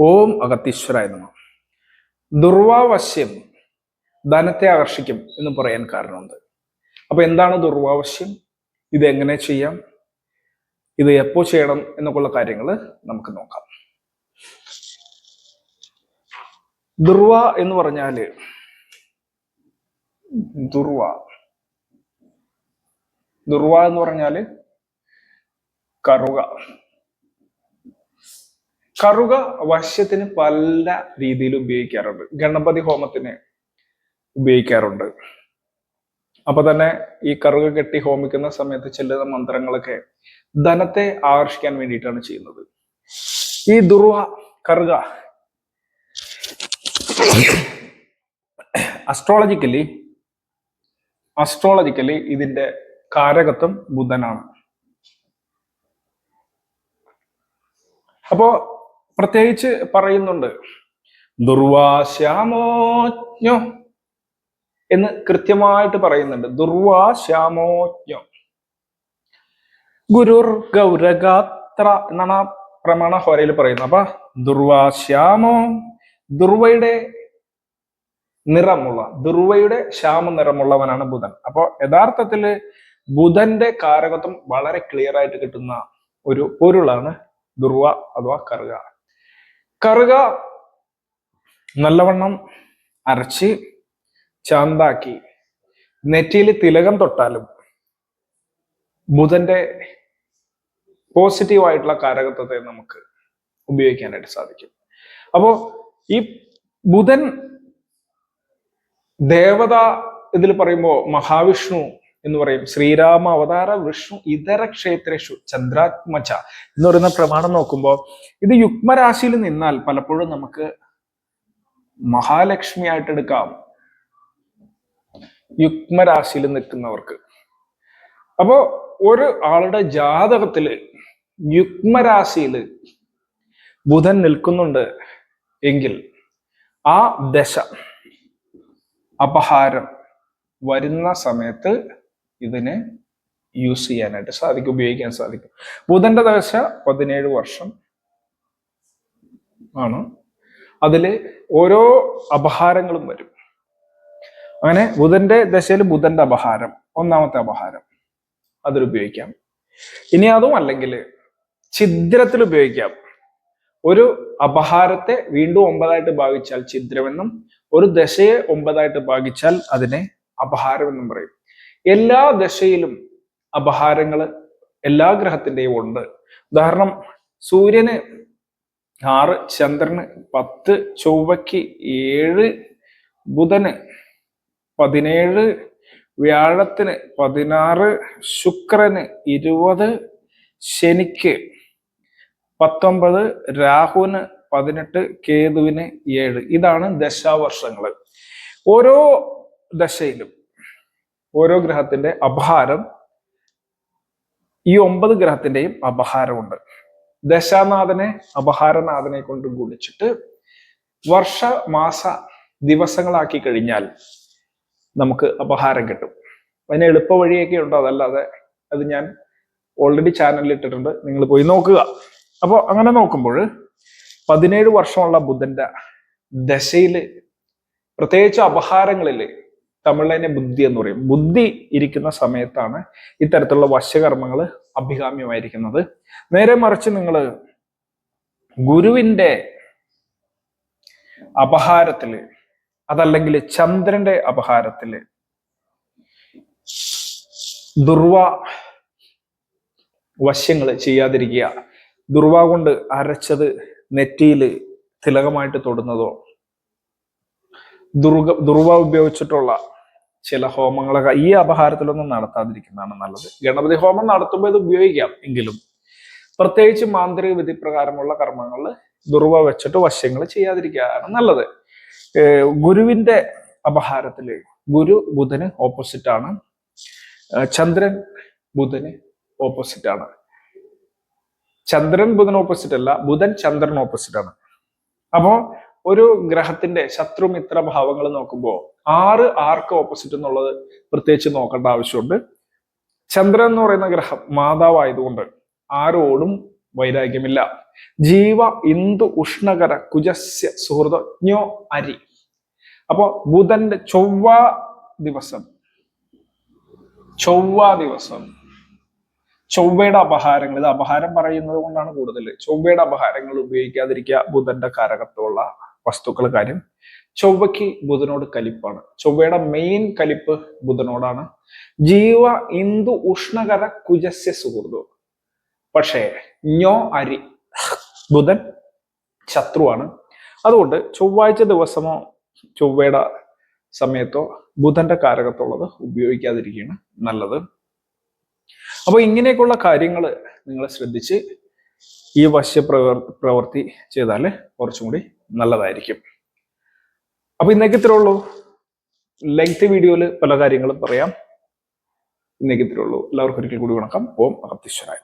ഓം അഗത്തീശ്വരായ നമ ദുർവാവശ്യം ധനത്തെ ആകർഷിക്കും എന്ന് പറയാൻ കാരണമുണ്ട്. അപ്പൊ എന്താണ് ദുർവാവശ്യം? ഇത് എങ്ങനെ ചെയ്യാം? ഇത് എപ്പോ ചെയ്യണം എന്നൊക്കെയുള്ള കാര്യങ്ങൾ നമുക്ക് നോക്കാം. ദുർവ എന്ന് പറഞ്ഞാൽ ദുർവ. ദുർവ എന്ന് പറഞ്ഞാൽ കറുക. കറുക വശ്യത്തിന് പല രീതിയിൽ ഉപയോഗിക്കാറുണ്ട്. ഗണപതി ഹോമത്തിന് ഉപയോഗിക്കാറുണ്ട്. അപ്പൊ തന്നെ ഈ കറുക കെട്ടി ഹോമിക്കുന്ന സമയത്ത് ചെല്ലുന്ന മന്ത്രങ്ങളൊക്കെ ധനത്തെ ആകർഷിക്കാൻ വേണ്ടിയിട്ടാണ് ചെയ്യുന്നത്. ഈ ദുർവ കറുക അസ്ട്രോളജിക്കലി അസ്ട്രോളജിക്കലി ഇതിന്റെ കാരകത്വം ബുധനാണ്. അപ്പോ പ്രത്യേകിച്ച് പറയുന്നുണ്ട്. ദുർവാശ്യാമോജ്ഞോ എന്ന് കൃത്യമായിട്ട് പറയുന്നുണ്ട്. ദുർവാശ്യാമോജ്ഞോ. ഗുരുർ ഗൗരഗാത്ര എന്നാണ് ആ പ്രമാണ ഹോരയിൽ പറയുന്നത്. അപ്പൊ ദുർവാശ്യാമോ ദുർവയുടെ നിറമുള്ള ദുർവയുടെ ശ്യാമ നിറമുള്ളവനാണ് ബുധൻ. അപ്പോൾ യഥാർത്ഥത്തിൽ ബുധന്റെ കാരകത്വം വളരെ ക്ലിയർ ആയിട്ട് കിട്ടുന്ന ഒരു പൊരുളാണ് ദുർവ അഥവാ കറുക. കറുക നല്ലവണ്ണം അരച്ച് ചാന്താക്കി. നെറ്റിയിൽ തിലകം തൊട്ടാലും ബുധന്റെ പോസിറ്റീവായിട്ടുള്ള കാരകത്വത്തെ നമുക്ക് ഉപയോഗിക്കാനായിട്ട് സാധിക്കും. അപ്പോ ഈ ബുധൻ ദേവത ഇതിൽ പറയുമ്പോൾ മഹാവിഷ്ണു എന്ന് പറയും. ശ്രീരാമ അവതാര വിഷ്ണു ഇതര ക്ഷേത്രേഷു ചന്ദ്രാത്മച എന്ന് പറയുന്ന പ്രമാണം നോക്കുമ്പോൾ ഇത് യുഗ്മരാശിയിൽ നിന്നാൽ പലപ്പോഴും നമുക്ക് മഹാലക്ഷ്മി ആയിട്ട് എടുക്കാം. യുഗ്മരാശിയിൽ നിൽക്കുന്നവർക്ക്. അപ്പോ ഒരു ആളുടെ ജാതകത്തിൽ യുഗ്മരാശിയിൽ ബുധൻ നിൽക്കുന്നുണ്ട് എങ്കിൽ ആ ദശ അപഹാരം വരുന്ന സമയത്ത് ഇതിനെ യൂസ് ചെയ്യാനായിട്ട് സാധിക്കും ഉപയോഗിക്കാൻ സാധിക്കും. ബുധന്റെ ദശ പതിനേഴ് വർഷം ആണ്. അതിൽ ഓരോ അപഹാരങ്ങളും വരും. അങ്ങനെ ബുധന്റെ ദശയിൽ ബുധന്റെ അപഹാരം ഒന്നാമത്തെ അപഹാരം അതിലുപയോഗിക്കാം ഇനി അതും അല്ലെങ്കിൽ ഛിദ്രത്തിൽ ഉപയോഗിക്കാം. ഒരു അപഹാരത്തെ വീണ്ടും ഒമ്പതായിട്ട് ഭാഗിച്ചാൽ ഛിദ്രമെന്നും ഒരു ദശയെ ഒമ്പതായിട്ട് ഭാഗിച്ചാൽ അതിനെ അപഹാരം എന്നും പറയും. എല്ലാ ദശയിലും അപഹാരങ്ങൾ എല്ലാ ഗ്രഹത്തിന്റെയും ഉണ്ട്. ഉദാഹരണം സൂര്യന് ആറ് ചന്ദ്രന് പത്ത് ചൊവ്വയ്ക്ക് ഏഴ് ബുധന് പതിനേഴ് വ്യാഴത്തിന് പതിനാറ് ശുക്രന് ഇരുപത് ശനിക്ക് പത്തൊമ്പത് രാഹുവിന് പതിനെട്ട് കേതുവിന് ഏഴ്. ഇതാണ് ദശാവർഷങ്ങൾ. ഓരോ ദശയിലും ഓരോ ഗ്രഹത്തിന്റെ അപഹാരം ഈ ഒമ്പത് ഗ്രഹത്തിന്റെയും അപഹാരമുണ്ട്. ദശാനാഥനെ അപഹാരനാഥനെ കൊണ്ട് ഗുണിച്ചിട്ട് വർഷ മാസ ദിവസങ്ങളാക്കി കഴിഞ്ഞാൽ നമുക്ക് അപഹാരം കിട്ടും. അതിന് എളുപ്പ വഴിയൊക്കെ ഉണ്ടോ? അതല്ലാതെ അത് ഞാൻ ഓൾറെഡി ചാനലിൽ ഇട്ടിട്ടുണ്ട്. നിങ്ങൾ പോയി നോക്കുക. അപ്പോൾ അങ്ങനെ നോക്കുമ്പോൾ പതിനേഴ് വർഷമുള്ള ബുധന്റെ ദശയിൽ പ്രത്യേകിച്ച് അപഹാരങ്ങളിൽ തമിഴിലെ ബുദ്ധി എന്ന് പറയും. ബുദ്ധി ഇരിക്കുന്ന സമയത്താണ് ഇത്തരത്തിലുള്ള വശ്യകർമ്മങ്ങൾ അഭികാമ്യമായിരിക്കുന്നത്. നേരെ മറിച്ച് നിങ്ങൾ ഗുരുവിന്റെ അപഹാരത്തിൽ അതല്ലെങ്കിൽ ചന്ദ്രന്റെ അപഹാരത്തിൽ ദുർവ വശ്യങ്ങൾ ചെയ്യാതിരിക്കുക. ദുർവ കൊണ്ട് അരച്ചത് നെറ്റിയിൽ തിലകമായിട്ട് തൊടുന്നതോ ദുർഗ ദുർവ ഉപയോഗിച്ചിട്ടുള്ള ചില ഹോമങ്ങളൊക്കെ ഈ അപഹാരത്തിലൊന്നും നടത്താതിരിക്കുന്നതാണ് നല്ലത്. ഗണപതി ഹോമം നടത്തുമ്പോൾ ഇത് ഉപയോഗിക്കാം എങ്കിലും പ്രത്യേകിച്ച് മാന്ത്രിക വിധി പ്രകാരമുള്ള കർമ്മങ്ങളിൽ ദുർവ വെച്ചിട്ട് വശ്യങ്ങൾ ചെയ്യാതിരിക്കുകയാണ് നല്ലത്. ഗുരുവിന്റെ അപഹാരത്തിൽ ഗുരു ബുധന് ഓപ്പോസിറ്റ് ആണ്. ചന്ദ്രൻ ബുധന് ഓപ്പോസിറ്റ് ആണ്. ചന്ദ്രൻ ബുധൻ ഓപ്പോസിറ്റ് അല്ല ബുധൻ ചന്ദ്രൻ ഓപ്പോസിറ്റ് ആണ്. അപ്പോ ഒരു ഗ്രഹത്തിന്റെ ശത്രുമിത്ര ഭാവങ്ങൾ നോക്കുമ്പോൾ ആറ് ആർക്ക് ഓപ്പോസിറ്റ് എന്നുള്ളത് പ്രത്യേകിച്ച് നോക്കേണ്ട ആവശ്യമുണ്ട്. ചന്ദ്രൻ എന്ന് പറയുന്ന ഗ്രഹം മാതാവായതുകൊണ്ട് ആരോടും വൈരാഗ്യമില്ല. ജീവ ഇന്ദു ഉഷ്ണകര കുജസ്യ സുഹൃതജ്ഞോ അരി. അപ്പോ ബുധന്റെ ചൊവ്വ ദിവസം. ചൊവ്വ ദിവസം. ചൊവ്വയുടെ അപഹാരങ്ങൾ ഇത് അപഹാരം പറയുന്നത് കൊണ്ടാണ് കൂടുതൽ ചൊവ്വയുടെ അപഹാരങ്ങൾ ഉപയോഗിക്കാതിരിക്കുക ബുധന്റെ കാരകത്വമുള്ള വസ്തുക്കൾ കാര്യം. ചൊവ്വയ്ക്ക് ബുധനോട് കലിപ്പാണ്. ചൊവ്വയുടെ മെയിൻ കലിപ്പ് ബുധനോടാണ്. ജീവ ഇന്ദു ഉഷ്ണകര കുജസ്യ സുഹൃത്തു. പക്ഷേ ഞോ അരി ബുധൻ ശത്രുവാണ്. അതുകൊണ്ട് ചൊവ്വാഴ്ച ദിവസമോ ചൊവ്വയുടെ സമയത്തോ ബുധന്റെ കാരകത്തുള്ളത് ഉപയോഗിക്കാതിരിക്കുകയാണ് നല്ലത്. അപ്പൊ ഇങ്ങനെയൊക്കെയുള്ള കാര്യങ്ങൾ നിങ്ങൾ ശ്രദ്ധിച്ച് ഈ വശ്യ പ്രവൃത്തി ചെയ്താൽ കുറച്ചും കൂടി നല്ലതായിരിക്കും. അപ്പോൾ ഇന്നേക്ക് ഇത്രേ ഉള്ളൂ. ലെങ്ത് വീഡിയോയിൽ പല കാര്യങ്ങളും പറയാം. ഇന്നേക്ക് ഇത്രേ ഉള്ളൂ. എല്ലാവർക്കും ഒരിക്കൽ കൂടി വണക്കം. ഓം അകത്തീശ്വരായ